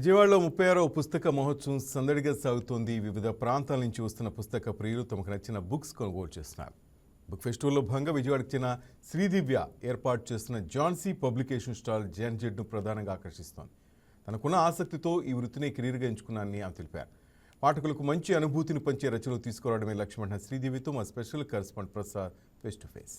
విజయవాడలో ముప్పై ఆరవ పుస్తక మహోత్సవం సందడిగా సాగుతోంది. వివిధ ప్రాంతాల నుంచి వస్తున్న పుస్తక ప్రియులు తమకు నచ్చిన బుక్స్ కొనుగోలు చేస్తున్నారు. బుక్ ఫెస్టివల్లో భాగంగా విజయవాడకు చెందిన శ్రీదివ్య ఏర్పాటు చేస్తున్న జాన్సీ పబ్లికేషన్ స్టాల్ జెన్ జెడ్ను ప్రధానంగా ఆకర్షిస్తోంది. తనకున్న ఆసక్తితో ఈ వృత్తిని కెరీర్గా ఎంచుకున్నానని ఆమె తెలిపారు. పాఠకులకు మంచి అనుభూతిని పంచే రచనలు తీసుకురావడమే లక్ష్యమంటున్న శ్రీదేవితో మా special correspond Prasad face to face.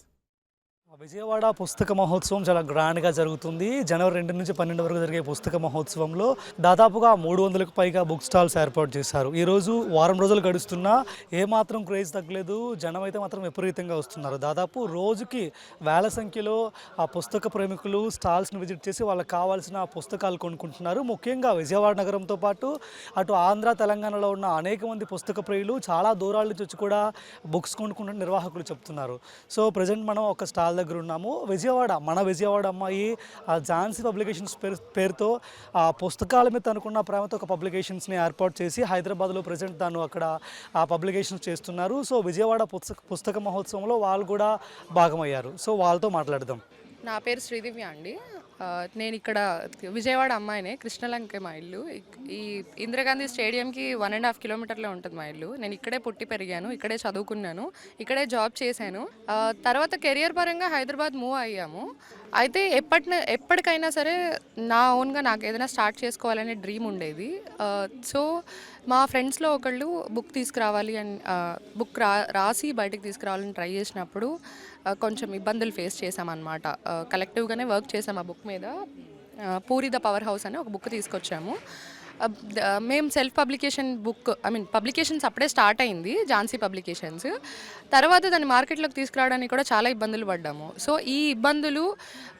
Vijayawada పుస్తక మహోత్సవం చాలా గ్రాండ్గా జరుగుతుంది. జనవరి రెండు నుంచి పన్నెండు వరకు జరిగే పుస్తక మహోత్సవంలో దాదాపుగా మూడు వందలకు పైగా బుక్ స్టాల్స్ ఏర్పాటు చేశారు. ఈరోజు వారం రోజులు గడుస్తున్నా ఏమాత్రం క్రేజ్ తగ్గలేదు. జనం అయితే మాత్రం విపరీతంగా వస్తున్నారు. దాదాపు రోజుకి వేల సంఖ్యలో ఆ పుస్తక ప్రేమికులు స్టాల్స్ని విజిట్ చేసి వాళ్ళకి కావాల్సిన పుస్తకాలు కొనుక్కుంటున్నారు. ముఖ్యంగా విజయవాడ నగరంతో పాటు అటు ఆంధ్ర తెలంగాణలో ఉన్న అనేక మంది పుస్తక ప్రియులు చాలా దూరాల నుంచి వచ్చి కూడా బుక్స్ కొనుక్కుంటున్న నిర్వాహకులు చెప్తున్నారు. సో ప్రజెంట్ మనం ఒక స్టాల్ దగ్గర ఉన్నాము. విజయవాడ మన విజయవాడ అమ్మాయి ఆ ఝాన్సీ పబ్లికేషన్స్ పేరు పేరుతో ఆ పుస్తకాల మీద తనకున్న ప్రేమతో ఒక పబ్లికేషన్స్ని ఏర్పాటు చేసి హైదరాబాద్లో ప్రజెంట్ తను అక్కడ ఆ పబ్లికేషన్స్ చేస్తున్నారు. సో విజయవాడ పుస్తక పుస్తక మహోత్సవంలో వాళ్ళు కూడా భాగమయ్యారు. సో వాళ్ళతో మాట్లాడదాం. నా పేరు శ్రీదివ్య అండి. నేను ఇక్కడ విజయవాడ అమ్మాయినే కృష్ణలంక మా ఇల్లు. ఈ ఇందిరాగాంధీ స్టేడియంకి వన్ అండ్ హాఫ్ కిలోమీటర్లో ఉంటుంది మా ఇల్లు. నేను ఇక్కడే పుట్టి పెరిగాను ఇక్కడే చదువుకున్నాను ఇక్కడే జాబ్ చేశాను. తర్వాత కెరియర్ పరంగా హైదరాబాద్ మూవ్ అయ్యాము. అయితే ఎప్పటి ఎప్పటికైనా సరే నా ఓన్గా నాకు ఏదైనా స్టార్ట్ చేసుకోవాలనే డ్రీమ్ ఉండేది. సో మా ఫ్రెండ్స్లో ఒకళ్ళు బుక్ తీసుకురావాలి అని బుక్ రా రాసి బయటకు తీసుకురావాలని ట్రై చేసినప్పుడు కొంచెం ఇబ్బందులు ఫేస్ చేసామన్నమాట కలెక్టివ్గానే వర్క్ చేసాం ఆ బుక్ మీద పూరి ద పవర్ హౌస్ అని ఒక బుక్ తీసుకొచ్చాము. మేము self publication book I mean publications అప్పుడే స్టార్ట్ అయింది ఝాన్సీ పబ్లికేషన్స్. తర్వాత దాన్ని మార్కెట్లోకి తీసుకురావడానికి కూడా చాలా ఇబ్బందులు పడ్డాము. సో ఈ ఇబ్బందులు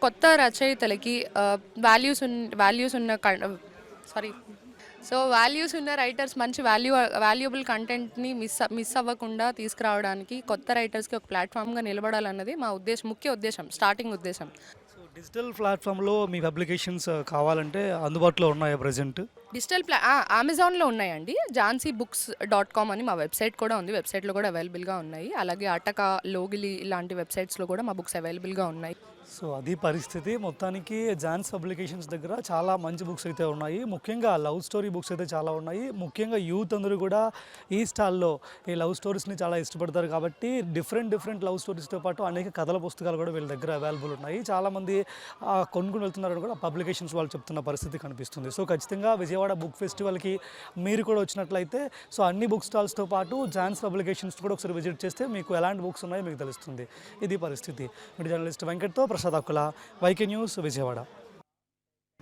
కొత్త రచయితలకి వాల్యూస్ ఉన్ వాల్యూస్ ఉన్న సారీ సో వాల్యూస్ ఉన్న రైటర్స్ మంచి వాల్యూ వాల్యుబుల్ కంటెంట్ని మిస్ మిస్ అవ్వకుండా తీసుకురావడానికి కొత్త రైటర్స్కి ఒక ప్లాట్ఫామ్గా నిలబడాలన్నది మా ఉద్దేశం ముఖ్య ఉద్దేశం స్టార్టింగ్ ఉద్దేశం. డిజిటల్ ప్లాట్ఫామ్లో మీ పబ్లికేషన్స్ కావాలంటే అందుబాటులో ఉన్నాయా ప్రజెంట్? డిజిటల్ ప్లా అమెజాన్లో ఉన్నాయండి. ఝాన్సీ బుక్స్ డాట్ కామ్ అని మా వెబ్సైట్ కూడా ఉంది. వెబ్సైట్లో కూడా అవైలబుల్గా ఉన్నాయి. అలాగే అటక లోగిలి ఇలాంటి వెబ్సైట్స్లో కూడా మా బుక్స్ అవైలబుల్గా ఉన్నాయి. సో అది పరిస్థితి. మొత్తానికి జాన్స్ పబ్లికేషన్స్ దగ్గర చాలా మంచి బుక్స్ అయితే ఉన్నాయి. ముఖ్యంగా లవ్ స్టోరీ బుక్స్ అయితే చాలా ఉన్నాయి. ముఖ్యంగా యూత్ అందరూ కూడా ఈ స్టాల్లో ఈ లవ్ స్టోరీస్ని చాలా ఇష్టపడతారు కాబట్టి డిఫరెంట్ డిఫరెంట్ లవ్ స్టోరీస్తో పాటు అనేక కథల పుస్తకాలు కూడా వీళ్ళ దగ్గర అవైలబుల్ ఉన్నాయి. చాలామంది కొనుక్కుని వెళ్తున్నారని కూడా పబ్లికేషన్స్ వాళ్ళు చెప్తున్న పరిస్థితి కనిపిస్తుంది. సో ఖచ్చితంగా విజయవాడ బుక్ ఫెస్టివల్కి మీరు కూడా వచ్చినట్లయితే సో అన్ని బుక్ స్టాల్స్తో పాటు జాన్స్ పబ్లికేషన్స్ కూడా ఒకసారి విజిట్ చేస్తే మీకు ఎలాంటి బుక్స్ ఉన్నాయో మీకు తెలుస్తుంది. ఇది పరిస్థితి. Media journalist వెంకట్తో Prasad Akkula YK news Vijayawada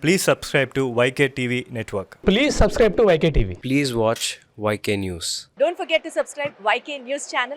Please subscribe to YK TV Network. Please subscribe to YK TV. Please watch YK News. Don't forget to subscribe YK News channel